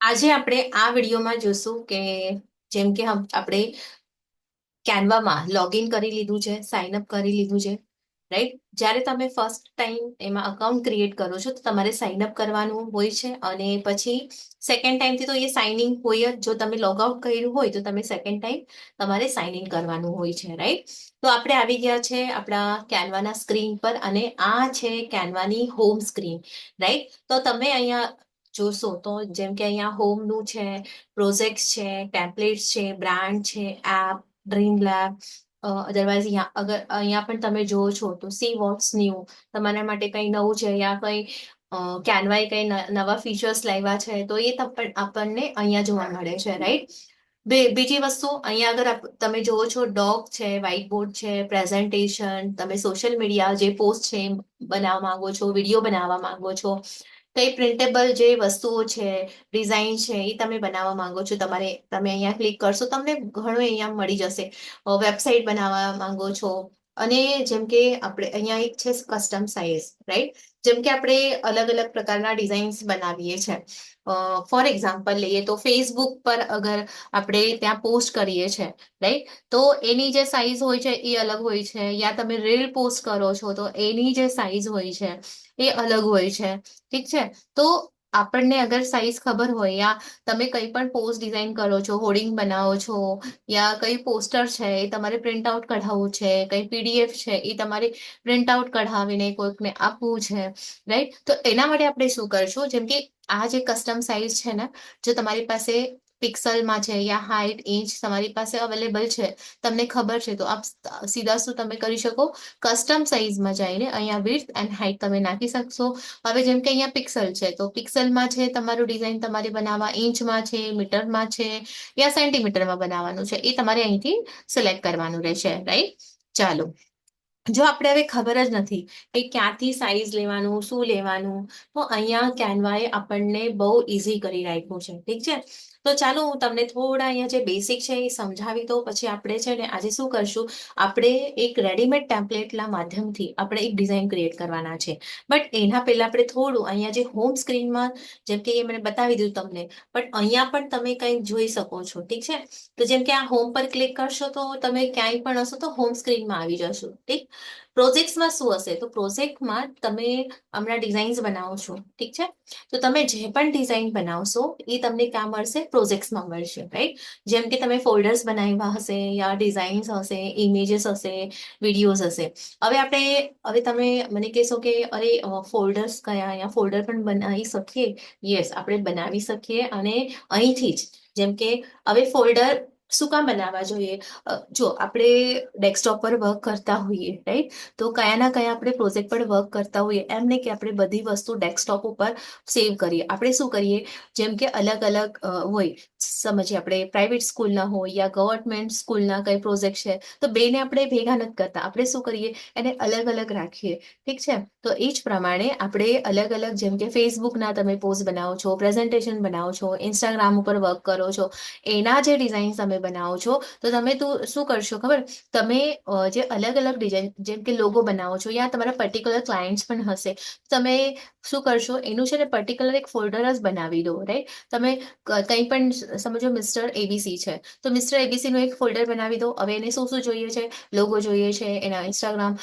આજે આપણે આ વિડીયોમાં જોશું કે જેમ કે આપણે કેનવામાં લોગિન કરી લીધું છે સાઇન અપ કરી લીધું છે રાઈટ જ્યારે તમે ફર્સ્ટ ટાઈમ એમાં અકાઉન્ટ ક્રિએટ કરો છો, તો તમારે સાઇન અપ કરવાનું હોય છે અને પછી સેકન્ડ ટાઈમથી તો એ સાઇનિંગ ઇન હોય જ. જો તમે લોગ આઉટ કર્યું હોય, તો તમે સેકન્ડ ટાઈમ તમારે સાઇન ઇન કરવાનું હોય છે રાઈટ તો આપણે આવી ગયા છે આપણા કેનવાના સ્ક્રીન પર અને આ છે કેનવાની હોમ સ્ક્રીન રાઈટ તો તમે અહીંયા જોશો તો જેમ કે અહીંયા હોમનું છે પ્રોજેક્ટ છે ટેમ્પલેટ્સ છે બ્રાન્ડ છે એપ ડ્રીમ લેબ અધરવાઇઝ અહીંયા અગર અહીંયા પણ તમે જોવો છો તો સી વોટ્સ ન્યૂ તમારા માટે કંઈ નવું છે યા કંઈ કેનવાએ કંઈ નવા ફીચર્સ લાવ્યા છે તો એ આપણને અહીંયા જોવા મળે છે રાઈટ બે, બીજી વસ્તુ અહીંયા આગળ તમે જોવો છો ડોગ છે વ્હાઇટ બોર્ડ છે પ્રેઝન્ટેશન તમે સોશિયલ મીડિયા જે પોસ્ટ છે બનાવવા માંગો છો વીડિયો બનાવવા માંગો છો કઈ પ્રિન્ટેબલ જે વસ્તુઓ છે ડિઝાઇન છે એ તમે બનાવવા માંગો છો, તમારે, તમે અહીંયા ક્લિક કરશો, તમને ઘણું અહીંયા મળી જશે. વેબસાઇટ બનાવવા માંગો છો. અને જેમ કે આપણે અહીંયા એક છે કસ્ટમ સાઇઝ રાઈટ જેમ કે આપણે અલગ અલગ પ્રકારના ડિઝાઇન્સ બનાવીએ છીએ ફોર એક્ઝામ્પલ લઈએ તો ફેસબુક પર અગર આપણે ત્યાં પોસ્ટ કરીએ છીએ રાઈટ તો એની જે સાઇઝ હોય છે એ અલગ હોય છે. યા તમે રીલ પોસ્ટ કરો છો તો એની જે સાઇઝ હોય છે એ અલગ હોય છે. ઠીક છે? તો આપણને અગર સાઇઝ ખબર હોય યા તમે કંઈ પણ પોસ્ટ ડિઝાઇન કરો છો હોર્ડિંગ બનાવો છો, યા કઈ પોસ્ટર છે એ તમારે પ્રિન્ટ આઉટ કઢાવવું છે, કઈ પીડીએફ છે એ તમારે પ્રિન્ટ આઉટ કઢાવીને કોઈકને આપવું છે રાઈટ તો એના માટે આપણે શું કરશું? જેમ કે આ જે કસ્ટમ સાઇઝ છે ને, જો તમારી પાસે પિક્સલમાં છે યા હાઇટ ઇંચ તમારી પાસે અવેલેબલ છે, તમને ખબર છે, તો આપ સીધા શું તમે કરી શકો? કસ્ટમ સાઇઝમાં જઈને અહીંયા વિડ્થ એન્ડ હાઇટ તમે નાખી શકશો. હવે જેમ કે અહીંયા પિક્સલ છે, તો પિક્સલમાં છે તમારું ડિઝાઇન તમારે બનાવવા ઇંચમાં છે, મીટરમાં છે, યા સેન્ટીમીટરમાં બનાવવાનું છે, એ તમારે અહીંથી સિલેક્ટ કરવાનું રહેશે રાઈટ ચાલો. જો આપણે હવે ખબર જ નથી કે ક્યાંથી સાઈઝ લેવાનું, શું લેવાનું, તો અહીંયા કેનવાએ આપણને બહુ ઇઝી કરી રાખ્યું છે. ઠીક છે? તો ચાલો હું તમને થોડા અહીંયા જે બેસિક છે એ સમજાવી દઉં, પછી આપણે છે ને આજે શું કરશું? આપણે એક રેડીમેડ ટેમ્પલેટના માધ્યમથી આપણે એક ડિઝાઇન ક્રિએટ કરવાના છે. બટ એના પહેલા આપણે થોડું અહીંયા જે હોમ સ્ક્રીનમાં જેમ કે મને બતાવી દીધું તમને બટ અહીંયા પણ તમે કંઈક જોઈ શકો છો, ઠીક છે? તો જેમ કે આ હોમ પર ક્લિક કરશો તો તમે ક્યાંય પણ હશો તો હોમ સ્ક્રીનમાં આવી જશો, ઠીક? પ્રોજેક્ટ્સમાં શું હશે? તો પ્રોજેક્ટમાં તમે હમણાં ડિઝાઇન્સ બનાવો છો, ઠીક છે? તો તમે જે પણ ડિઝાઇન બનાવશો, એ તમને ક્યાં મળશે? પ્રોજેક્ટ્સમાં મળશે રાઈટ જેમ કે તમે ફોલ્ડર્સ બનાવ્યા હશે, યા ડિઝાઇન્સ હશે, ઇમેજીસ હશે, વિડીયોઝ હશે. હવે આપણે, હવે તમે મને કહેશો કે, અરે ફોલ્ડર્સ કયા, યા ફોલ્ડર પણ બનાવી શકીએ? યસ આપણે બનાવી શકીએ અને અહીંથી જ. જેમ કે, હવે ફોલ્ડર શું કામ બનાવવા જોઈએ? જો આપણે ડેસ્કટોપ પર વર્ક કરતા હોઈએ રાઈટ તો કયા ના કયા આપણે પ્રોજેક્ટ પર વર્ક કરતા હોઈએ એમ નહીં કે આપણે બધી વસ્તુ ડેસ્કટોપ ઉપર સેવ કરીએ. આપણે શું કરીએ? જેમ કે અલગ અલગ હોય, સમજીએ આપણે પ્રાઇવેટ સ્કૂલના હોય યા ગવર્મેન્ટ સ્કૂલના કઈ પ્રોજેક્ટ છે, તો બેને આપણે ભેગા નથી કરતા. આપણે શું કરીએ? એને અલગ અલગ રાખીએ. ઠીક છે? તો એ જ પ્રમાણે આપણે અલગ અલગ જેમ કે ફેસબુકના તમે પોસ્ટ બનાવો છો પ્રેઝન્ટેશન બનાવો છો ઇન્સ્ટાગ્રામ ઉપર વર્ક કરો છો, એના જે ડિઝાઇન તમે બનાવો છો? તો તમે તો શું કરશો ખબર? તમે જે અલગ અલગ ડિઝાઇન જેમ કે લોગો બનાવો છો યા તમારા પર્ટિક્યુલર ક્લાયન્ટ્સ પણ હશે, તમે શું કરશો? એનું છે ને પર્ટિક્યુલર એક ફોલ્ડર જ બનાવી દો રાઈટ તમે કંઈ પણ સમજો મિસ્ટર એબીસી છે. તો મિસ્ટર એબીસીનું એક ફોલ્ડર બનાવી દો. હવે એને શું શું જોઈએ છે? લોગો જોઈએ છે, એના ઇન્સ્ટાગ્રામ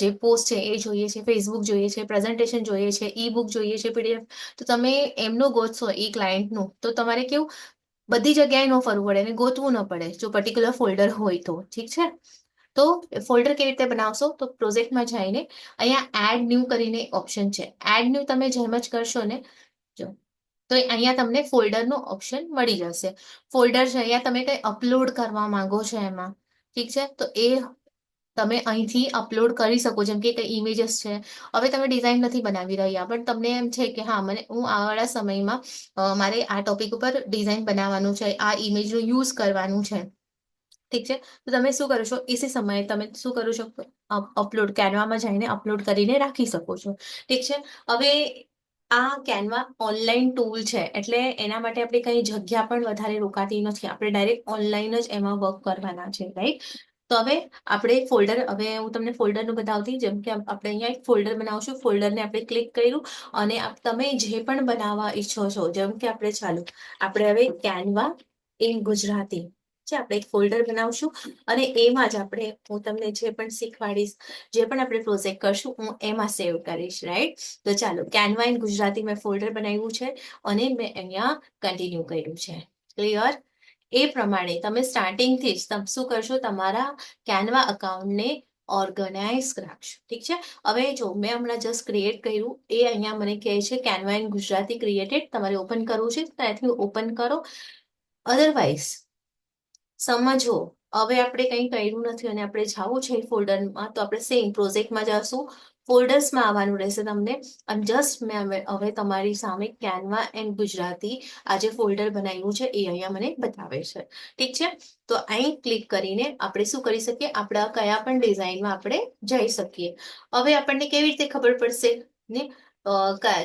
જે પોસ્ટ છે એ જોઈએ છે ફેસબુક જોઈએ છે પ્રેઝન્ટેશન જોઈએ છે ઈ બુક જોઈએ છે પીડીએફ તો તમે એમનું ગોતશો, એ ક્લાયન્ટનું તો તમારે કેવું? બધી જગ્યાએ ન ફરવું પડે અને ગોતવું ન પડે. જો પર્ટિક્યુલર ફોલ્ડર હોય તો, ઠીક છે? તો ફોલ્ડર કેવી રીતે બનાવશો? તો પ્રોજેક્ટમાં જઈને અહીંયા એડ ન્યૂ કરીને ઓપ્શન છે. એડ ન્યૂ તમે જેમ જ કરશો ને, જો, તો અહીંયા તમને ફોલ્ડરનો ઓપ્શન મળી જશે. ફોલ્ડર છે, અહીંયા તમે કંઈ અપલોડ કરવા માંગો છો એમાં, ઠીક છે? તો એ તમે અહીંથી અપલોડ કરી શકો, જેમ કે કંઈ ઇમેજીસ છે. હવે તમે ડિઝાઇન નથી બનાવી રહ્યા પણ તમને એમ છે કે હા, મને, હું આવવાળા સમયમાં મારે આ ટોપિક ઉપર ડિઝાઇન બનાવવાનું છે, આ ઇમેજનો યુઝ કરવાનું છે. ઠીક છે? તો તમે શું કરો છો? એસી સમયે તમે શું કરો છો? અપલોડ કેનવામાં જઈને અપલોડ કરીને રાખી શકો છો. ઠીક છે? હવે આ કેનવા ઓનલાઈન ટૂલ છે, એટલે એના માટે આપણે કઈ જગ્યા પણ વધારે રોકાતી નથી. આપણે ડાયરેક્ટ ઓનલાઈન જ એમાં વર્ક કરવાના છે રાઈટ તો હવે આપણે ફોલ્ડર હવે હું તમને ફોલ્ડરનું બતાવતી જેમ કે આપણે અહીંયા એક ફોલ્ડર બનાવશું. ફોલ્ડરને આપણે ક્લિક કર્યું અને તમે જે પણ બનાવવા ઈચ્છો છો, જેમ કે આપણે ચાલો, આપણે હવે કેનવા ઇન ગુજરાતી છે આપણે એક ફોલ્ડર બનાવશું અને એમાં જ આપણે, હું તમને જે પણ શીખવાડીશ, જે પણ આપણે પ્રોજેક્ટ કરશું, હું એમાં સેવ કરીશ રાઈટ તો ચાલો કેનવા ઇન ગુજરાતી મેં ફોલ્ડર બનાવ્યું છે અને મેં અહીંયા કન્ટિન્યુ કર્યું છે. ક્લિયર એ પ્રમાણે તમે સ્ટાર્ટિંગથી જ શું કરશો? તમારા કેનવા અકાઉન્ટને ઓર્ગેનાઇઝ રાખશો. ઠીક છે? હવે જો મેં હમણાં જસ્ટ ક્રિએટ કર્યું, એ અહીંયા મને કહે છે કેનવા ઇન ગુજરાતી ક્રિએટેડ તમારે ઓપન કરવું છે ત્યાંથી ઓપન કરો. અધરવાઇઝ સમજો હવે આપણે કંઈ કર્યું નથી અને આપણે જવું છે ફોલ્ડરમાં, તો આપણે સેમ પ્રોજેક્ટમાં જશું. ફોલ્ડર્સમાં આવવાનું રહેશે તમને. અને જસ્ટ મેં હવે તમારી સામે કેનવા એન્ડ ગુજરાતી આ જે ફોલ્ડર બનાવ્યું છે એ અહીંયા મને બતાવે છે. ઠીક છે? તો અહીં ક્લિક કરીને આપણે શું કરી શકીએ? આપણા કયા પણ ડિઝાઇનમાં આપણે જઈ શકીએ. હવે આપણને કેવી રીતે ખબર પડશે? ને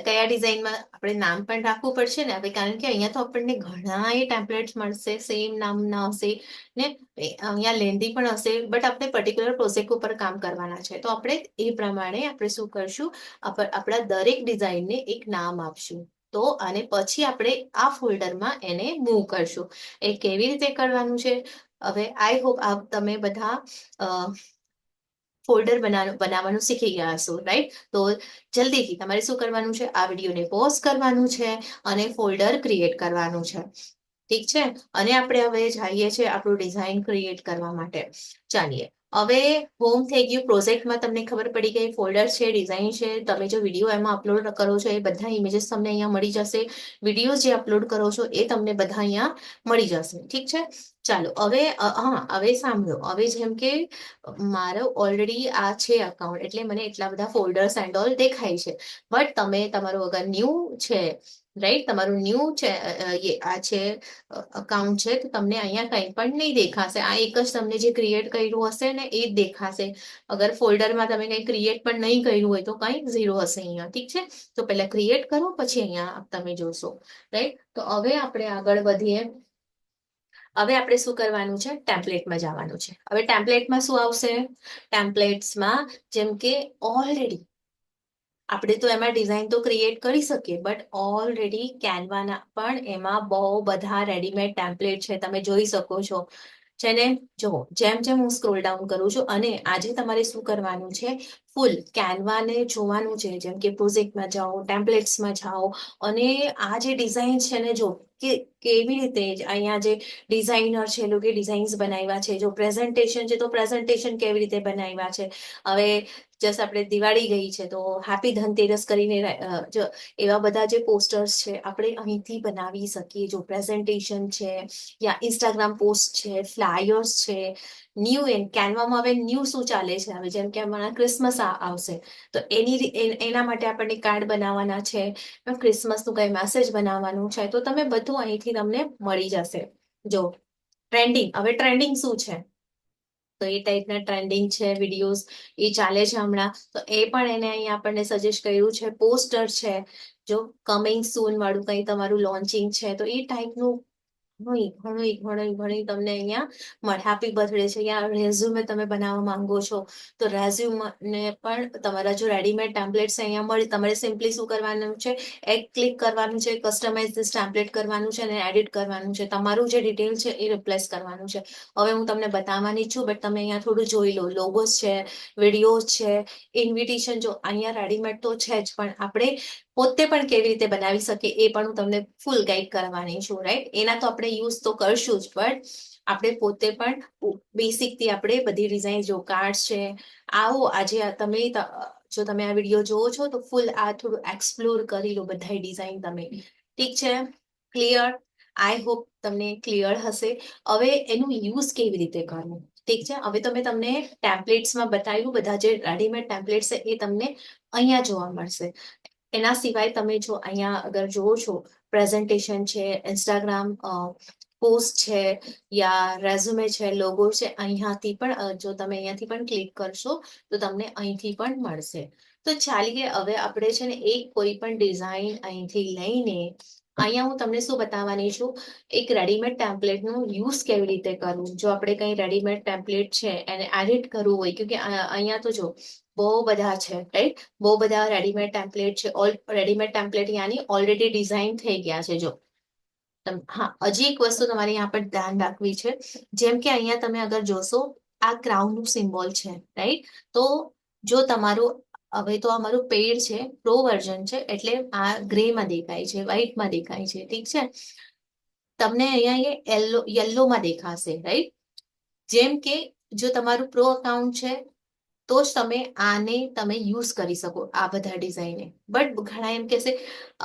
કયા ડિઝાઇનમાં આપણે નામ પણ રાખવું પડશે ને? હવે કારણ કે અહીંયા તો આપણને ઘણા એ ટેમ્પલેટ્સ મળશે સેમ નામના હશે ને? અહીંયા લેન્ધી પણ હશે બટ આપણે પર્ટિક્યુલર પ્રોજેક્ટ ઉપર કામ કરવાના છે. તો આપણે એ પ્રમાણે આપણે શું કરશું? આપ- આપણા દરેક ડિઝાઇનને એક નામ આપશું. તો અને પછી આપણે આ ફોલ્ડરમાં એને મૂવ કરશું. એ કેવી રીતે કરવાનું છે? હવે આઈ હોપ આપ તમે બધા ફોલ્ડર બનાવવાનું શીખી ગયા હશો રાઈટ તો જલ્દીથી તમારે શું કરવાનું છે? આ વિડીયોને પોઝ કરવાનું છે અને ફોલ્ડર ક્રિએટ કરવાનું છે. ઠીક છે? અને આપણે હવે જઈએ છીએ આપણું ડિઝાઇન ક્રિએટ કરવા માટે. ચાલીએ. હવે હોમ થઈ ગયું પ્રોજેક્ટમાં તમને ખબર પડી ગઈ ફોલ્ડર છે ડિઝાઇન છે. તમે જો વીડિયો એમાં અપલોડ કરો છો, એ બધા ઇમેજીસ તમને અહીંયા મળી જશે. વીડિયો જે અપલોડ કરો છો, એ તમને બધા અહીંયા મળી જશે. ઠીક છે? ચાલો, હવે હા, હવે સાંભળો. હવે જેમ કે, મારો ઓલરેડી આ છે અકાઉન્ટ એટલે મને એટલા બધા ફોલ્ડર્સ એન્ડ ઓલ દેખાય છે. બટ તમે, તમારું અગર ન્યૂ છે રાઈટ તમારું ન્યૂ છે આ છે અકાઉન્ટ છે, તો તમને અહીંયા કંઈ પણ નહીં દેખાશે. આ એક જ તમને જે ક્રિએટ કર્યું હશે ને, એ જ દેખાશે. અગર ફોલ્ડરમાં તમે કંઈ ક્રિએટ પણ નહીં કર્યું હોય, તો કંઈ ઝીરો હશે અહીંયા, ઠીક છે? તો પહેલાં ક્રિએટ કરો, પછી અહીંયા તમે જોશો રાઈટ તો હવે આપણે આગળ વધીએ. હવે આપણે શું કરવાનું છે? ટેમ્પલેટમાં જવાનું છે. હવે ટેમ્પલેટમાં શું આવશે? ટેમ્પલેટ્સમાં જેમ કે ઓલરેડી આપણે તો એમાં ડિઝાઇન તો ક્રિએટ કરી શકીએ બટ ઓલરેડી કેનવાના પણ એમાં બહુ બધા રેડીમેડ ટેમ્પલેટ છે. તમે જોઈ શકો છો. છે ને જો જેમ જેમ હું સ્ક્રોલ ડાઉન કરું છું અને આજે તમારે શું કરવાનું છે? ફૂલ કેનવાને જોવાનું છે. જેમ કે પ્રોજેક્ટમાં જાઓ ટેમ્પલેટ્સમાં જાઓ અને આ જે ડિઝાઇન છે ને જો કે કેવી રીતે અહીંયા જે ડિઝાઇનર છે, એ લોકોએ ડિઝાઇન્સ બનાવ્યા છે. જો પ્રેઝન્ટેશન છે તો પ્રેઝન્ટેશન કેવી રીતે બનાવ્યા છે? હવે જસ્ટ આપણે દિવાળી ગઈ છે, તો હેપી ધનતેરસ કરીને એવા બધા જે પોસ્ટર્સ છે, આપણે અહીંથી બનાવી શકીએ. જો પ્રેઝન્ટેશન છે, યા ઇન્સ્ટાગ્રામ પોસ્ટ છે ફ્લાયર્સ છે ન્યૂ એન કેનવામાં હવે ન્યૂ શું ચાલે છે? હવે જેમ કે હમણાં ક્રિસમસ આવશે. તો એની એના માટે આપણને કાર્ડ બનાવવાના છે ક્રિસમસનું કંઈ મેસેજ બનાવવાનું છે, તો તમે બધું અહીંથી તમને મળી જશે. જો ટ્રેન્ડિંગ હવે ટ્રેન્ડિંગ શું છે? તો એ ટાઈપના ટ્રેન્ડિંગ છે, વિડીયોઝ એ ચાલે છે હમણાં. તો એ પણ એને અહીંયા આપણને સજેસ્ટ કર્યું છે પોસ્ટર છે, જો કમિંગ સૂન વાળું કંઈ તમારું લોન્ચિંગ છે, તો એ ટાઈપનું ઘણું ઘણી ઘણી ઘણી તમને અહીંયા હેપી બર્થડે છે. યા રેઝ્યુમે તમે બનાવવા માંગો છો, તો રેઝ્યુમને પણ તમારા જો રેડીમેડ ટેમ્પલેટ્સ અહીંયા મળે, તમારે સિમ્પલી શું કરવાનું છે? એક ક્લિક કરવાનું છે કસ્ટમાઇઝ ધીસ ટેમ્પલેટ કરવાનું છે અને એડિટ કરવાનું છે. તમારું જે ડિટેલ છે એ રિપ્લેસ કરવાનું છે. હવે હું તમને બતાવવાની છું બટ તમે અહીંયા થોડું જોઈ લો. લોગોસ છે વિડીયોઝ છે ઇન્વિટેશન જો અહીંયા રેડીમેડ તો છે જ, પણ આપણે પોતે પણ કેવી રીતે બનાવી શકે એ પણ હું તમને ફૂલ ગાઈડ કરવાની છું રાઈટ એના તો આપણે યુઝ તો કરશું જ પણ આપણે પોતે પણ બેસિકથી આપણે બધી ડિઝાઇન જો કાર્ડ છે, આવો, આજે તમે જો તમે આ વીડિયો જોવો છો તો ફૂલ આ થોડું એક્સપ્લોર કરી લો બધા ડિઝાઇન તમે. ઠીક છે? ક્લિયર આઈ હોપ તમને ક્લિયર હશે. હવે એનું યુઝ કેવી રીતે કરવું? ઠીક છે? હવે તમે તમને ટેમ્પલેટ્સમાં બતાવ્યું, બધા જે રેડીમેડ ટેમ્પલેટ્સ છે એ તમને અહીંયા જોવા મળશે. એના સિવાય તમે જો અહીંયા અગર જુઓ છો પ્રેઝન્ટેશન છે ઇન્સ્ટાગ્રામ પોસ્ટ છે, યા રેઝ્યુમે છે લોગો છે, અહીંયાથી પણ જો તમે અહીંયાથી પણ ક્લિક કરશો, તો તમને અહીંથી પણ મળશે. તો ચાલીએ, હવે આપણે છે ને એક કોઈ પણ ડિઝાઇન અહીંથી લઈને અહીંયા હું તમને શું બતાવવાની છું? એક રેડીમેડ ટેમ્પલેટનું યુઝ કેવી રીતે કરવું? જો આપણે કંઈ રેડીમેડ ટેમ્પલેટ છે, એને એડિટ કરવું હોય કે અહીંયા તો જો, બહુ બધા છે રાઈટ બહુ બધા રેડીમેડ ટેમ્પલેટ છે. ઓલ રેડીમેડ ટેમ્પલેટ યાની ઓલરેડી ડિઝાઇન થઈ ગયા છે, જો. હા, હજી એક વસ્તુ તમારે અહીંયા પર ધ્યાન રાખવી છે. જેમ કે અહીંયા તમે અગર જોશો, આ ક્રાઉનનું સિમ્બોલ છે રાઈટ તો જો તમારું હવે તો અમારું પેડ છે પ્રો વર્ઝન છે, એટલે આ ગ્રેમાં દેખાય છે વ્હાઈટમાં દેખાય છે, ઠીક છે? તમને અહીંયા યલો યલોમાં દેખાશે રાઈટ જેમ કે જો તમારું પ્રો અકાઉન્ટ છે તો જ તમે આને તમે યુઝ કરી શકો આ બધા ડિઝાઈને બટ ઘણા એમ કહેશે,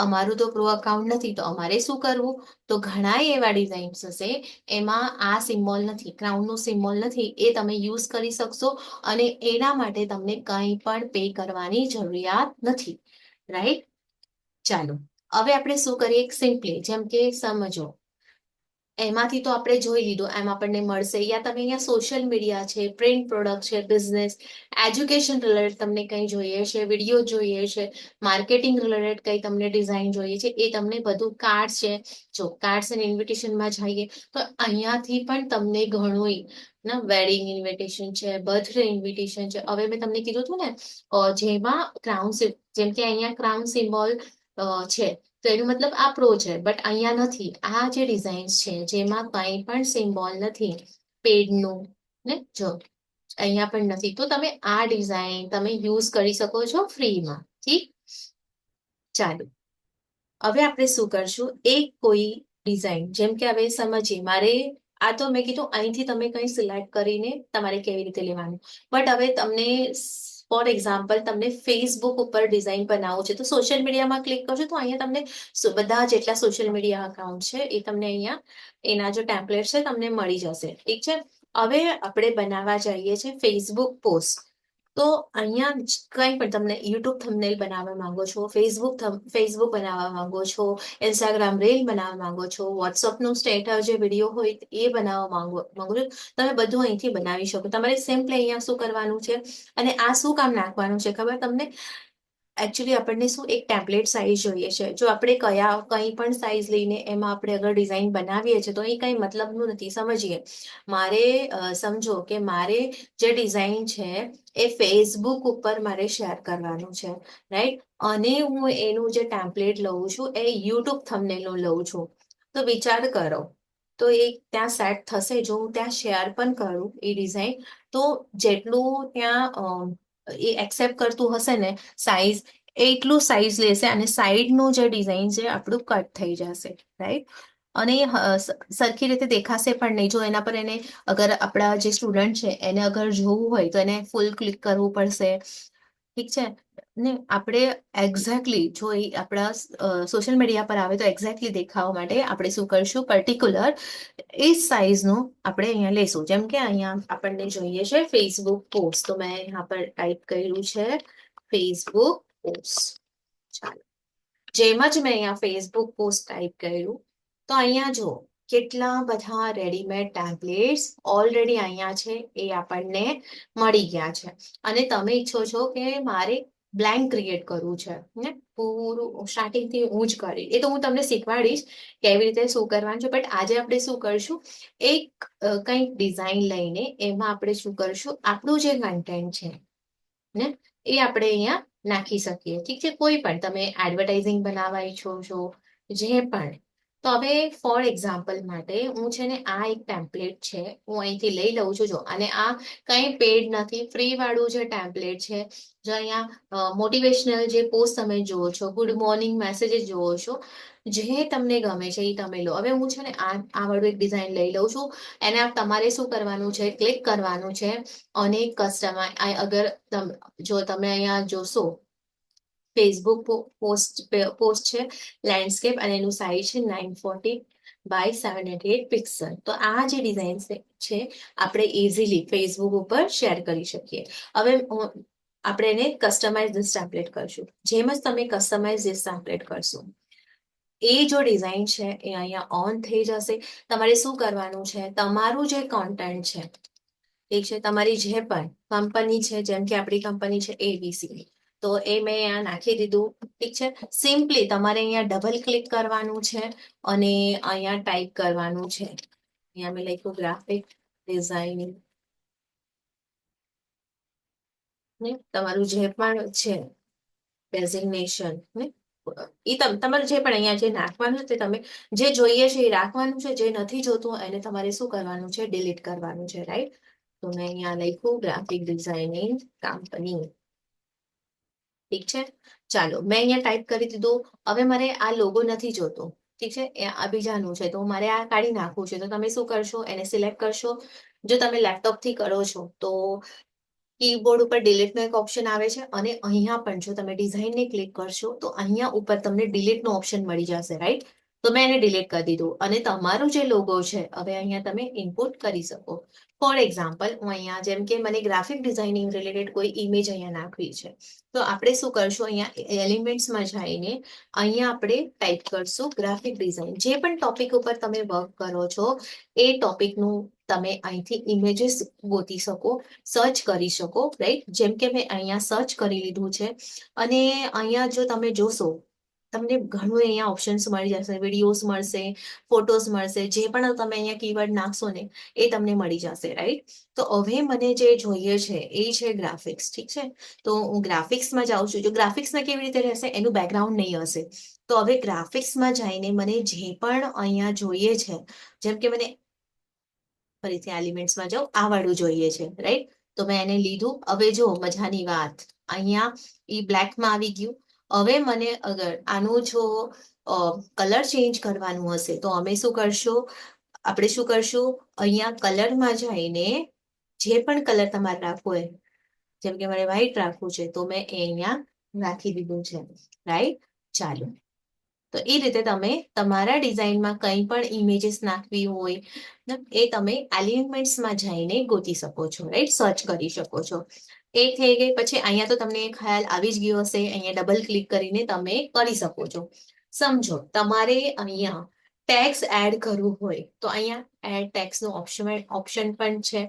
અમારું તો પ્રો અકાઉન્ટ નથી, તો અમારે શું કરવું? તો ઘણા એવા ડિઝાઇન્સ હશે, એમાં આ સિમ્બોલ નથી ક્રાઉનનું સિમ્બોલ નથી, એ તમે યુઝ કરી શકશો અને એના માટે તમને કંઈ પણ પે કરવાની જરૂરિયાત નથી. રાઈટ ચાલો, હવે આપણે શું કરીએ? સિમ્પલી જેમ કે સમજો એમાંથી તો આપણે જોઈ લીધું, એમ આપણને મળશે. યા તમે અહીંયા સોશિયલ મીડિયા છે પ્રિન્ટ પ્રોડક્ટ છે બિઝનેસ એજ્યુકેશન રિલેટેડ તમને કંઈ જોઈએ છે વીડિયો જોઈએ છે માર્કેટિંગ રિલેટેડ કંઈ તમને ડિઝાઇન જોઈએ છે, એ તમને બધું કાર્ડ છે. જો કાર્ડ્સ અને ઇન્વિટેશનમાં જઈએ, તો અહીંયાથી પણ તમને ઘણું ના વેડિંગ ઇન્વિટેશન છે બર્થડે ઇન્વિટેશન છે. હવે મેં તમને કીધું હતું ને જેમાં ક્રાઉન જેમ કે અહીંયા ક્રાઉન સિમ્બોલ છે. તો એનો મતલબ આ પ્રો છે. બટ અહીંયા નથી. આ જે ડિઝાઇન્સ છે, જેમાં કંઈ પણ સિમ્બોલ નથી, પેડનું, ને જો, અહીંયા પણ નથી. તો તમે આ ડિઝાઇન તમે યુઝ કરી શકો છો ફ્રીમાં. ઠીક? ચાલો. હવે આપણે શું કરશું? એક કોઈ ડિઝાઇન જેમ કે હવે સમજીએ, મારે આ તો મેં કીધું અહીંથી તમે કંઈ સિલેક્ટ કરીને તમારે કેવી રીતે લેવાનું. બટ હવે તમને ફોર એક્ઝામ્પલ તમને ફેસબુક ઉપર ડિઝાઇન બનાવવું છે, તો સોશિયલ મીડિયામાં ક્લિક કરશો તો અહીંયા તમને બધા જેટલા સોશિયલ મીડિયા અકાઉન્ટ છે, એ તમને અહીંયા એના જો ટેમ્પલેટ છે, તમને મળી જશે. ઠીક છે? હવે આપણે બનાવવા જઈએ છીએ ફેસબુક પોસ્ટ તો અહીંયા કંઈ પણ તમને યુટ્યુબ થંબનેલ બનાવવા માંગો છો ફેસબુક ફેસબુક બનાવવા માંગો છો ઇન્સ્ટાગ્રામ રીલ બનાવવા માંગો છો વોટ્સઅપનું સ્ટેટસ જે વીડિયો હોય એ બનાવવા માંગો માંગો છો, તમે બધું અહીંથી બનાવી શકો. તમારે સિમ્પલી અહીંયા શું કરવાનું છે? અને આ શું કામ નાખવાનું છે? ખબર તમને? એકચ્યુઅલી આપણને શું એક ટેમ્પલેટ સાઇઝ જોઈએ છે. જો આપણે કયા કંઈ પણ સાઇઝ લઈને એમાં આપણે અગર ડિઝાઇન બનાવીએ છીએ, તો એ કંઈ મતલબનું નથી. સમજીએ. મારે સમજો કે મારે જે ડિઝાઇન છે, એ ફેસબુક ઉપર મારે શેર કરવાનું છે. રાઈટ અને હું એનું જે ટેમ્પલેટ લઉં છું, એ યુટ્યુબ થંબનેલનું લઉં છું. તો વિચાર કરો. તો એ ત્યાં સેટ થશે. જો હું ત્યાં શેર પણ કરું, એ ડિઝાઇન તો જેટલું ત્યાં એ એક્સેપ્ટ કરતું હશે ને સાઈઝ એટલું સાઈઝ લેશે અને સાઈડનું જે ડિઝાઇન છે આપણું કટ થઈ જશે રાઈટ અને સરખી રીતે દેખાશે પણ નહીં. જો એના પર એને અગર આપણા જે સ્ટુડન્ટ છે એને અગર જોવું હોય તો એને ફૂલ ક્લિક કરવું પડશે. ઠીક છે? ને આપણે એક્ઝેક્ટલી જો એ આપણા સોશિયલ મીડિયા પર આવે તો એક્ઝેક્ટલી દેખાવા માટે આપણે શું કરશું? પર્ટિક્યુલર એ સાઇઝનું આપણે અહીંયા લેશું. જેમ કે અહીંયા આપણને જોઈએ છે ફેસબુક પોસ્ટ તો મેં અહીંયા પર ટાઈપ કર્યું છે ફેસબુક પોસ્ટ ચાલો. જેમ જ મેં અહીંયા ફેસબુક પોસ્ટ ટાઈપ કર્યું. તો અહીંયા જો કેટલા બધા રેડીમેડ ટેમ્પલેટ્સ ઓલરેડી અહીંયા છે એ આપણને મળી ગયા છે. અને તમે ઈચ્છો છો કે મારે બ્લેન્ક ક્રિએટ કરવું છે ને પૂરું સ્ટાર્ટિંગથી હું જ કરીશ એ તો હું તમને શીખવાડીશ કેવી રીતે શું કરવાનું છે બટ આજે આપણે શું કરશું? એક કંઈક ડિઝાઇન લઈને એમાં આપણે શું કરશું? આપણું જે કન્ટેન્ટ છે ને એ આપણે અહીંયા નાખી શકીએ. ઠીક છે? કોઈ પણ તમે એડવર્ટાઇઝિંગ બનાવવા ઈચ્છો છો, જે પણ. તો હવે ફોર એક્ઝામ્પલ માટે હું છે ને આ એક ટેમ્પલેટ છે, હું અહીંથી લઈ લઉં છું, જો. અને આ કંઈ પેડ નથી ફ્રી વાળું જે ટેમ્પલેટ છે, જો અહીંયા મોટિવેશનલ જે પોસ્ટ તમે જુઓ છો ગુડ મોર્નિંગ મેસેજીસ જુઓ છો, જે તમને ગમે છે એ તમે લો. હવે હું છે ને આ આ વાળું એક ડિઝાઇન લઈ લઉં છું. એને આ તમારે શું કરવાનું છે? ક્લિક કરવાનું છે. અને કસ્ટમાઇઝ અગર જો તમે અહીંયા જોશો ફેસબુક પોસ્ટ પોસ્ટ છે લેન્ડસ્કેપ અને એનું સાઇઝ છે nine forty by seven eight pixel તો આ જે ડિઝાઇન છે, આપણે ઇઝીલી ફેસબુક ઉપર શેર કરી શકીએ. હવે આપણે એને કસ્ટમાઇઝ ધીસ ટેમ્પલેટ કરશું. જેમ જ તમે કસ્ટમાઇઝ ધીસ ટેમ્પલેટ કરશો. એ જો ડિઝાઇન છે, એ અહીંયા ઓન થઈ જશે. તમારે શું કરવાનું છે, તમારું જે કોન્ટેન્ટ છે, ઠીક છે, તમારી જે પણ કંપની છે, જેમ કે આપણી કંપની છે એબીસી તો એ મેં અહીંયા નાખી દીધું. ઠીક છે? સિમ્પલી તમારે અહીંયા ડબલ ક્લિક કરવાનું છે અને અહીંયા ટાઈપ કરવાનું છે. અહીંયા મેં લખ્યું ગ્રાફિક ડિઝાઇનિંગ તમારું જે પણ છે ડેઝિગ્નેશન ને એ તમારે જે પણ અહીંયા જે નાખવાનું છે તમે જે જોઈએ છે એ રાખવાનું છે, જે નથી જોતું એને તમારે શું કરવાનું છે? ડિલીટ કરવાનું છે રાઈટ તો મેં અહીંયા લખ્યું ગ્રાફિક ડિઝાઇનિંગ કંપની ઠીક છે? ચાલો, મેં અહીંયા ટાઈપ કરી દીધું. હવે મારે આ લોગો નથી જોતો. ઠીક છે? આ બીજાનું છે. તો મારે આ કાઢી નાખવું છે. તો તમે શું કરશો? એને સિલેક્ટ કરશો. જો તમે લેપટોપથી કરો છો, તો કીબોર્ડ ઉપર ડિલીટનો એક ઓપ્શન આવે છે. અને અહીંયા પણ જો તમે ડિઝાઇનને ક્લિક કરશો, તો અહીંયા ઉપર તમને ડિલીટનો ઓપ્શન મળી જશે રાઈટ તો મેં એને ડિલીટ કરી દીધું. અને તમારો જે લોગો છે, હવે અહીંયા તમે ઇનપુટ કરી શકો. ફોર એક્ઝામ્પલ હું અહીંયા જેમ કે મને ગ્રાફિક ડિઝાઇનિંગ રિલેટેડ કોઈ ઇમેજ અહીંયા નાખવી છે. તો આપણે શું કરશું? અહીંયા એલિમેન્ટ્સમાં જઈને અહીંયા આપણે ટાઈપ કરશું ગ્રાફિક ડિઝાઇન જે પણ ટોપિક ઉપર તમે વર્ક કરો છો, એ ટોપિકનું તમે અહીંથી ઇમેજીસ ગોતી શકો સર્ચ કરી શકો રાઈટ જેમ કે મેં અહીંયા સર્ચ કરી લીધું છે. અને અહીંયા જો તમે જોશો તમને ઘણું અહીંયા ઓપ્શન્સ મળી જશે વિડીયોઝ મળશે ફોટોઝ મળશે, જે પણ તમે અહીંયા કીવર્ડ નાખશો ને, એ તમને મળી જશે રાઈટ તો હવે મને જે જોઈએ છે, એ છે ગ્રાફિક્સ ઠીક છે? તો હું ગ્રાફિક્સમાં જાઉં છું. જો ગ્રાફિક્સમાં કેવી રીતે રહેશે? એનું બેકગ્રાઉન્ડ નહીં હશે. તો હવે ગ્રાફિક્સમાં જઈને મને જે પણ અહીંયા જોઈએ છે, જેમ કે મને ફરીથી એલિમેન્ટ્સમાં જાઉં, આ વાળું જોઈએ છે રાઈટ તો મેં એને લીધું. હવે જો, મજાની વાત. અહીંયા એ બ્લેકમાં આવી ગયું. હવે મને અગર આનું જો કલર ચેન્જ કરવાનું હશે તો અમે શું કરશું? આપણે શું કરશું? અહીંયા કલરમાં જઈને જે પણ કલર તમારે રાખવો હોય, જેમ કે મારે વ્હાઈટ રાખવું છે, તો મેં એ અહીંયા રાખી દીધું છે. રાઈટ ચાલો. તો એ રીતે તમે તમારા ડિઝાઇનમાં કંઈ પણ ઇમેજીસ નાખવી હોય, એ તમે એલિમેન્ટ્સમાં જઈને ગોતી શકો છો. રાઈટ સર્ચ કરી શકો છો. એ થઈ ગઈ. પછી અહીંયા તો તમને ખ્યાલ આવી જ ગયો હશે. અહીંયા ડબલ ક્લિક કરીને તમે કરી શકો છો. સમજો, તમારે અહીંયા ટેક્સ એડ કરવું હોય તો અહીંયા એડ ટેક્સનું ઓપ્શન ઓપ્શન પણ છે.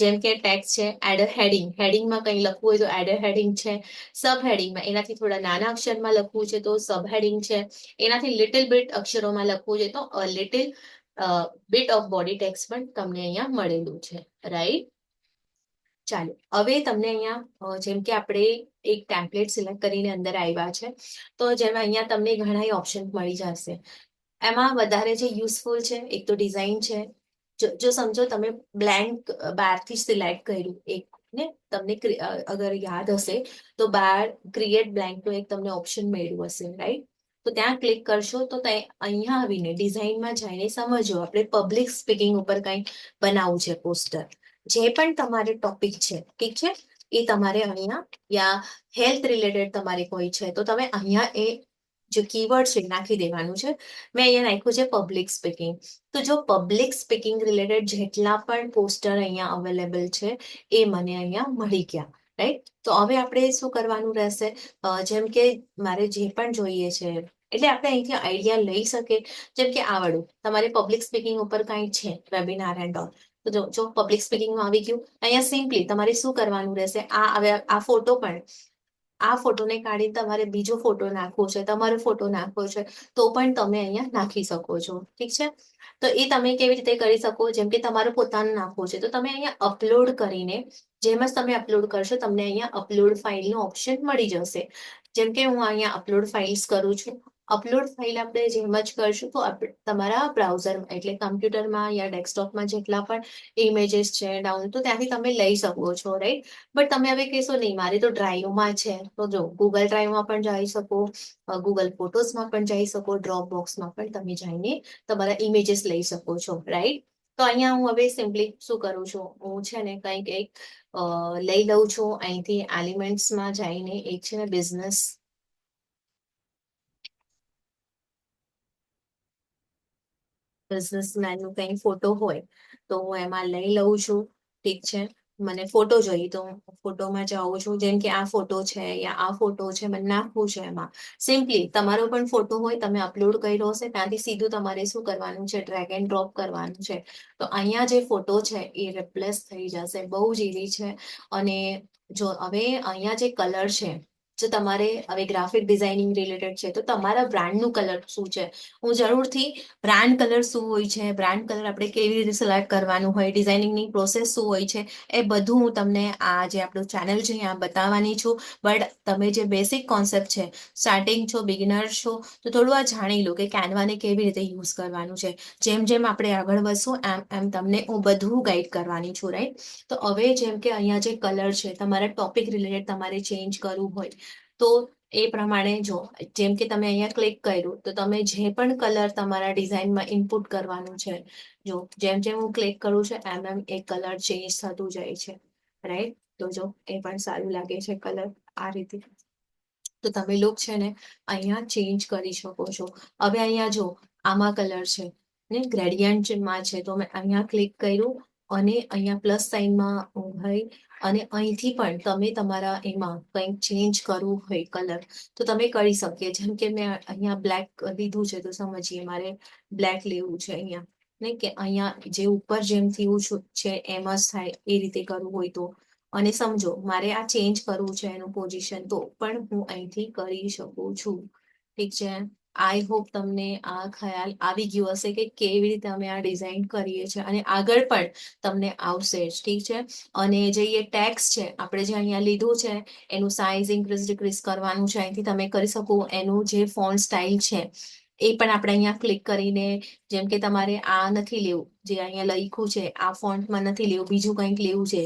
જેમ કે ટેક્સ છે એડ હેડિંગ હેડિંગમાં કંઈ લખવું હોય તો એડ હેડિંગ છે. સબ હેડિંગમાં એનાથી થોડા નાના અક્ષરમાં લખવું છે તો સબ હેડિંગ છે. એનાથી લિટિલ બિટ અક્ષરોમાં લખવું છે તો little bit of body text પણ તમને અહીંયા મળેલું છે. રાઈટ ચાલો, હવે તમને અહીંયા જેમ કે આપણે એક ટેમ્પલેટ સિલેક્ટ કરીને અંદર આવ્યા છે, તો જેમાં અહીંયા તમને ઘણા ઓપ્શન મળી જશે. એમાં વધારે જે યુઝફુલ છે, એક તો ડિઝાઇન છે, જો સમજો તમે બ્લેન્ક બારથી સિલેક્ટ કર્યું, એક ને તમને અગર યાદ હશે, તો બાર ક્રિએટ બ્લેન્કનું એક તમને ઓપ્શન મળ્યું હશે રાઈટ તો ત્યાં ક્લિક કરશો, તો અહીંયા આવીને ડિઝાઇનમાં જઈને સમજો, આપણે પબ્લિક સ્પીકિંગ ઉપર કંઈ બનાવવું છે પોસ્ટર જે પણ તમારે ટોપિક છે, ઠીક છે? એ તમારે અહીંયા યા હેલ્થ રિલેટેડ તમારે કોઈ છે, તો તમે અહીંયા એ જે કીવર્ડ છે નાખી દેવાનું છે. મેં અહીંયા નાખ્યું છે પબ્લિક સ્પીકિંગ તો જો પબ્લિક સ્પીકિંગ રિલેટેડ જેટલા પણ પોસ્ટર અહીંયા અવેલેબલ છે, એ મને અહીંયા મળી ગયા રાઈટ તો હવે આપણે શું કરવાનું રહેશે? જેમ કે મારે જે પણ જોઈએ છે, એટલે આપણે અહીંથી આઈડિયા લઈ શકીએ. જેમ કે આવડું તમારે પબ્લિક સ્પીકિંગ ઉપર કાંઈ છે વેબિનાર એન્ડ ઓલ તો જો પબ્લિક સ્પીકિંગમાં આવી ગયું, અહીંયા સિમ્પલી તમારે શું કરવાનું રહેશે? આ હવે, આ ફોટો પણ, આ ફોટોને કાઢી તમારે બીજો ફોટો નાખવો છે, તમારો ફોટો નાખવો છે, તો પણ તમે અહીંયા નાખી શકો છો. ઠીક છે? તો એ તમે કેવી રીતે કરી શકો? જેમ કે તમારો પોતાનું નાખવો છે. તો તમે અહીંયા અપલોડ કરીને, જેમ જ તમે અપલોડ કરશો, તમને અહીંયા અપલોડ ફાઇલનો ઓપ્શન મળી જશે. જેમ કે હું અહીંયા અપલોડ ફાઇલ્સ કરું છું. અપલોડ ફાઇલ આપણે જેમ જ કરશું તો તમારા બ્રાઉઝરમાં, એટલે કમ્પ્યુટરમાં યા ડેસ્કટોપમાં જેટલા પણ ઇમેજીસ છે, ડાઉન, તો ત્યાંથી તમે લઈ શકો છો રાઈટ બટ તમે હવે કહેશો, નહીં, મારી તો ડ્રાઈવમાં છે. તો જો ગૂગલ ડ્રાઈવમાં પણ જઈ શકો ગૂગલ ફોટોઝમાં પણ જઈ શકો ડ્રોપ બોક્સમાં પણ તમે જઈને તમારા ઇમેજીસ લઈ શકો છો રાઈટ તો અહીંયા હું હવે સિમ્પલી શું કરું છું? હું છે ને કંઈક એક લઈ લઉં છું, અહીંથી એલિમેન્ટ્સમાં જઈને એક છે ને બિઝનેસ બિઝનેસમેનનું કંઈ ફોટો હોય, તો હું એમાં લઈ લઉં છું. ઠીક છે? મને ફોટો જોઈએ, તો ફોટોમાં જાઉં છું. જેમ કે આ ફોટો છે યા આ ફોટો છે, મને નાખવું છે એમાં. સિમ્પલી તમારો પણ ફોટો હોય, તમે અપલોડ કર્યો હશે, ત્યાંથી સીધું તમારે શું કરવાનું છે? ડ્રેગ એન્ડ ડ્રોપ કરવાનું છે. તો અહીંયા જે ફોટો છે, એ રિપ્લેસ થઈ જશે. બહુ જ ઇઝી છે. અને જો હવે અહીંયા જે કલર છે જો તમારે હવે ગ્રાફિક ડિઝાઇનિંગ રિલેટેડ છે, તો તમારા બ્રાન્ડનું કલર શું છે? હું જરૂરથી બ્રાન્ડ કલર શું હોય છે બ્રાન્ડ કલર આપણે કેવી રીતે સિલેક્ટ કરવાનું હોય ડિઝાઇનિંગની પ્રોસેસ શું હોય છે, એ બધું હું તમને આ જે આપણું ચેનલ છે, અહીંયા બતાવવાની છું. બટ તમે જે બેસિક કોન્સેપ્ટ છે સ્ટાર્ટિંગ છો બિગિનર છો, તો થોડું આ જાણી લો કે કેનવાને કેવી રીતે યુઝ કરવાનું છે. જેમ જેમ આપણે આગળ વધશું, એમ એમ તમને હું બધું ગાઈડ કરવાની છું રાઈટ તો હવે જેમ કે અહીંયા જે કલર છે, તમારા ટોપિક રિલેટેડ તમારે ચેન્જ કરવું હોય તો એ પ્રમાણે જો, જેમ કે તમે અહીંયા ક્લિક કર્યું, તો તમે જે પણ કલર તમારા ડિઝાઇનમાં ઇનપુટ કરવાનું છે, જો, જેમ જેમ હું ક્લિક કરું છું, એમ એમ એ કલર ચેન્જ થતું જાય છે રાઈટ તો જો, એ પણ સારું લાગે છે કલર આ રીતે. તો તમે લોક છે ને, અહીંયા ચેન્જ કરી શકો છો. હવે અહીંયા જો, આમાં કલર છે, ને ગ્રેડિયન્ટમાં છે, તો મેં અહીંયા ક્લિક કર્યું અને અહીંયા પ્લસ સાઇનમાં હોય. અને અહીંથી પણ તમે તમારા એમાં કંઈક ચેન્જ કરવું હોય કલર તો તમે કરી શકીએ. જેમ કે મેં અહીંયા બ્લેક લીધું છે, તો સમજીએ મારે બ્લેક લેવું છે અહીંયા. નહીં કે અહીંયા જે ઉપર જેમ થયું છે એમ જ થાય એ રીતે કરવું હોય તો. અને સમજો, મારે આ ચેન્જ કરવું છે એનું પોઝિશન તો પણ હું અહીંથી કરી શકું છું. ઠીક છે? આઈ હોપ તમને આ ખ્યાલ આવી ગયો હશે કે કેવી રીતે અમે આ ડિઝાઇન કરીએ છીએ અને આગળ પણ તમને આવશે જ, ઠીક છે? અને જે એ ટેક્સ છે, આપણે જે અહીંયા લીધું છે, એનું સાઇઝ ઇન્ક્રીઝ ડિક્રીઝ કરવાનું છે, અહીંથી તમે કરી શકો એનું જે ફોન સ્ટાઇલ છે, એ પણ આપણે અહીંયા ક્લિક કરીને, જેમ કે તમારે આ નથી લેવું, જે અહીંયા લખ્યું છે, આ ફોન્ટમાં નથી લેવું, બીજું કંઈક લેવું છે.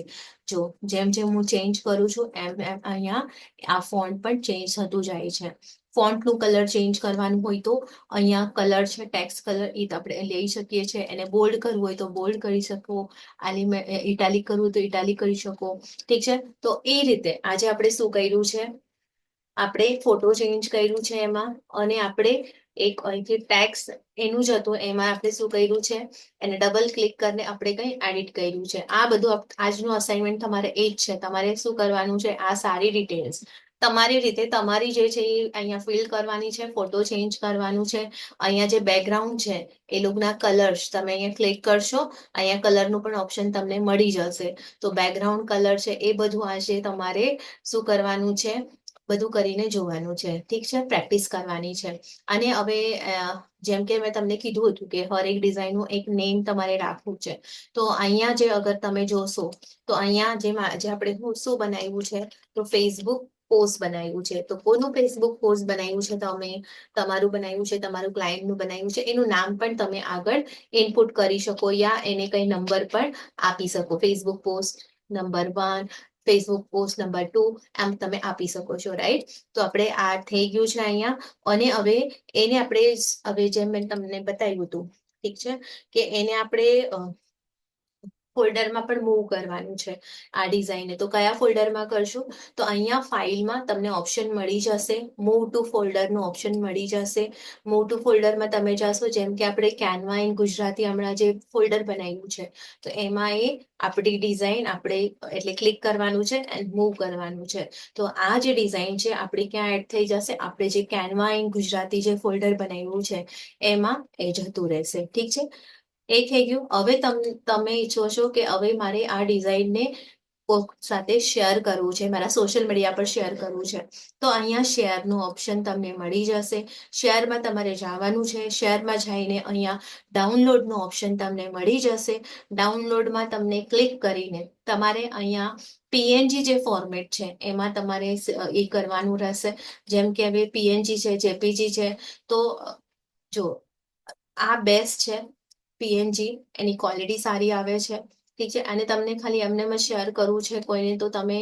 જો, જેમ જેમ હું ચેન્જ કરું છું, એમ એમ અહીંયા આ ફોન્ટ પણ ચેન્જ થતું જાય છે. ફોન્ટનું કલર ચેન્જ કરવાનું હોય તો અહીંયા કલર છે ટેક્સ કલર એ આપણે લઈ શકીએ છીએ. એને બોલ્ડ કરવું હોય તો બોલ્ડ કરી શકો. આલી ઇટાલિક કરવું તો ઇટાલિક કરી શકો. ઠીક છે? તો એ રીતે આજે આપણે શું કર્યું છે? આપણે ફોટો ચેન્જ કર્યું છે એમાં અને આપણે એક અહીંથી ટેક્સ એનું જ હતું. એમાં આપણે શું કર્યું છે? એને ડબલ ક્લિક કરીને આપણે કંઈ એડિટ કર્યું છે. આ બધું આજનું અસાઇનમેન્ટ તમારે એ જ છે. તમારે શું કરવાનું છે? આ સારી ડિટેલ્સ તમારી રીતે તમારી જે છે એ અહીંયા ફિલ કરવાની છે ફોટો ચેન્જ કરવાનું છે. અહીંયા જે બેકગ્રાઉન્ડ છે, એ લોકોના કલર્સ તમે અહીંયા ક્લિક કરશો, અહીંયા કલરનું પણ ઓપ્શન તમને મળી જશે. તો બેકગ્રાઉન્ડ કલર છે એ બધું આજે તમારે શું કરવાનું છે? બધું કરીને જોવાનું છે. ઠીક છે? પ્રેક્ટિસ કરવાની છે. અને હવે જેમ કે મેં તમને કીધું હતું કે હરેક ડિઝાઇનનું એક નેમ તમારે રાખવું છે. તો અહીંયા જે અગર તમે જોશો, તો અહીંયા જે જે આપણે શું બનાવ્યું છે, તો ફેસબુક પોસ્ટ બનાવ્યું છે. તો કોનું ફેસબુક પોસ્ટ બનાવ્યું છે તમે? તમારું બનાવ્યું છે, તમારું ક્લાયન્ટનું બનાવ્યું છે, એનું નામ પણ તમે આગળ ઇનપુટ કરી શકો યા એને કઈ નંબર પણ આપી શકો. Facebook post number one Facebook post number two એમ તમે આપી શકો છો રાઈટ તો આપણે આ થઈ ગયું છે અહીંયા. અને હવે એને આપણે, હવે જેમ મેં તમને બતાવ્યું હતું, ઠીક છે? કે એને આપણે ફોલ્ડરમાં પણ મૂવ કરવાનું છે આ ડિઝાઇનને તો કયા ફોલ્ડરમાં કરશું? તો અહીંયા ફાઇલમાં તમને ઓપ્શન મળી જશે. મૂવ ટુ ફોલ્ડરનું ઓપ્શન મળી જશે. મૂવ ટુ ફોલ્ડરમાં તમે જશો, જેમ કે આપણે કેનવા ઇન ગુજરાતી હમણાં જે ફોલ્ડર બનાવ્યું છે. તો એમાં એ આપણી ડિઝાઇન આપણે એટલે ક્લિક કરવાનું છે એન્ડ મૂવ કરવાનું છે. તો આ જે ડિઝાઇન છે, આપણી ક્યાં એડ થઈ જશે? આપણે જે કેનવા ઇન ગુજરાતી જે ફોલ્ડર બનાવ્યું છે, એમાં એ જતું રહેશે. ઠીક છે? એ થઈ ગયું. હવે તમે ઈચ્છો છો કે હવે મારે આ ડિઝાઇનને કોક સાથે શેર કરવું છે, મારા સોશિયલ મીડિયા પર શેર કરવું છે. તો અહીંયા શેરનું ઓપ્શન તમને મળી જશે. શેરમાં તમારે જવાનું છે. શેરમાં જઈને અહીંયા ડાઉનલોડનું ઓપ્શન તમને મળી જશે. ડાઉનલોડમાં તમને ક્લિક કરીને તમારે અહીંયા પીએનજી જે ફોર્મેટ છે, એમાં તમારે એ કરવાનું રહેશે. જેમ કે હવે પીએનજી છે જેપીજી છે, તો જો આ બેસ્ટ છે. પીએનજી એની ક્વોલિટી સારી આવે છે. ઠીક છે? અને તમને ખાલી એમને શેર કરવું છે કોઈને, તો તમે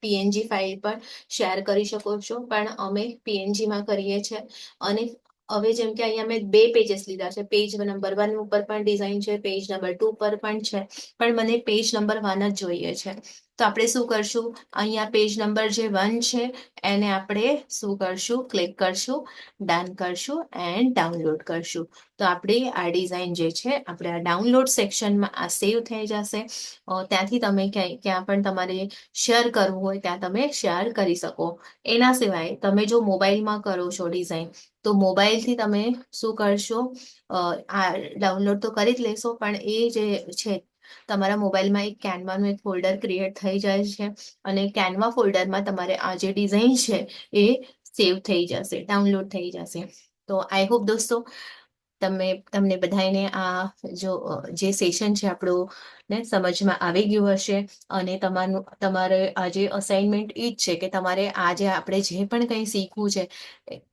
પીએનજી ફાઇલ પણ શેર કરી શકો છો. પણ અમે પીએનજીમાં કરીએ છીએ. અને હવે જેમ કે અહીંયા મેં બે પેજીસ લીધા છે. પેજ નંબર વન ઉપર પણ ડિઝાઇન છે પેજ નંબર ટુ પર પણ છે. પણ મને પેજ નંબર વન જ જોઈએ છે. તો આપણે શું કરશું? અહીંયા પેજ નંબર જે વન છે, એને આપણે શું કરશું? ક્લિક કરશું ડન કરશું એન્ડ ડાઉનલોડ કરશું. તો આપણી આ ડિઝાઇન જે છે, આપણે આ ડાઉનલોડ સેક્શનમાં આ સેવ થઈ જશે. ત્યાંથી તમે ક્યાંય, ક્યાં પણ તમારે શેર કરવું હોય, ત્યાં તમે શેર કરી શકો. એના સિવાય તમે જો મોબાઈલમાં કરો છો ડિઝાઇન તો મોબાઈલથી તમે શું કરશો? આ ડાઉનલોડ તો કરી જ લેશો, પણ એ જે છે, તમારા મોબાઈલમાં એક કેનવાનું એક ફોલ્ડર ક્રિએટ થઈ જાય છે અને કેનવા ફોલ્ડરમાં તમારે આ જે ડિઝાઇન છે એ સેવ થઈ જશે ડાઉનલોડ થઈ જશે. તો આઈ હોપ દોસ્તો, તમે, તમને બધાને આ જો જે સેશન છે આપણું ને સમજમાં આવી ગયું હશે અને તમારું, તમારે આજે અસાઇનમેન્ટ એ જ છે કે તમારે આજે આપણે જે પણ કંઈ શીખવું છે,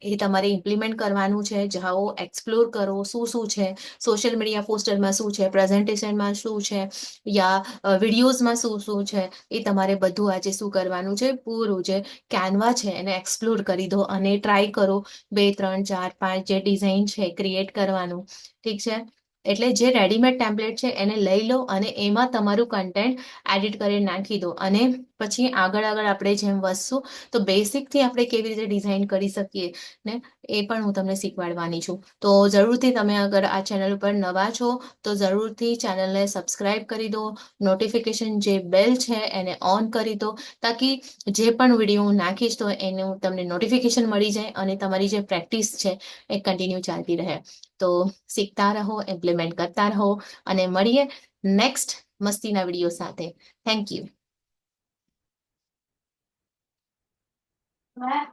એ- તમારે ઇમ્પ્લિમેન્ટ કરવાનું છે. જાઓ એક્સપ્લોર કરો શું શું છે સોશિયલ મીડિયા પોસ્ટરમાં શું છે પ્રેઝન્ટેશનમાં શું છે, યા વિડીયોઝમાં શું શું છે, એ તમારે બધું આજે શું કરવાનું છે, પૂરું જે કેનવા છે એને એક્સપ્લોર કરી દો અને ટ્રાય કરો બે, ત્રણ, ચાર, પાંચ જે ડિઝાઇન છે ક્રિએટ કરવાનું. ઠીક છે? એટલે જે રેડીમેડ ટેમ્પલેટ છે એને લઈ લો અને એમાં તમારું કન્ટેન્ટ એડિટ કરી નાખી દો. અને પછી આગળ આગળ આપણે જેમ વધશું, તો બેસિકથી આપણે કેવી રીતે ડિઝાઇન કરી શકીએ ને, એ પણ હું તમને શીખવાડવાની છું. તો જરૂરથી તમે અગર આ ચેનલ ઉપર નવા છો, તો જરૂરથી ચેનલને સબસ્ક્રાઇબ કરી દો નોટિફિકેશન જે બેલ છે એને ઓન કરી દો, તાકી જે પણ વીડિયો હું નાખીશ તો એનું તમને નોટિફિકેશન મળી જાય અને તમારી જે પ્રેક્ટિસ છે એ કન્ટિન્યુ ચાલતી રહે. તો શીખતા રહો ઇમ્પ્લિમેન્ટ કરતા રહો અને મળીએ નેક્સ્ટ મસ્તીના વીડિયો સાથે. Thank you né?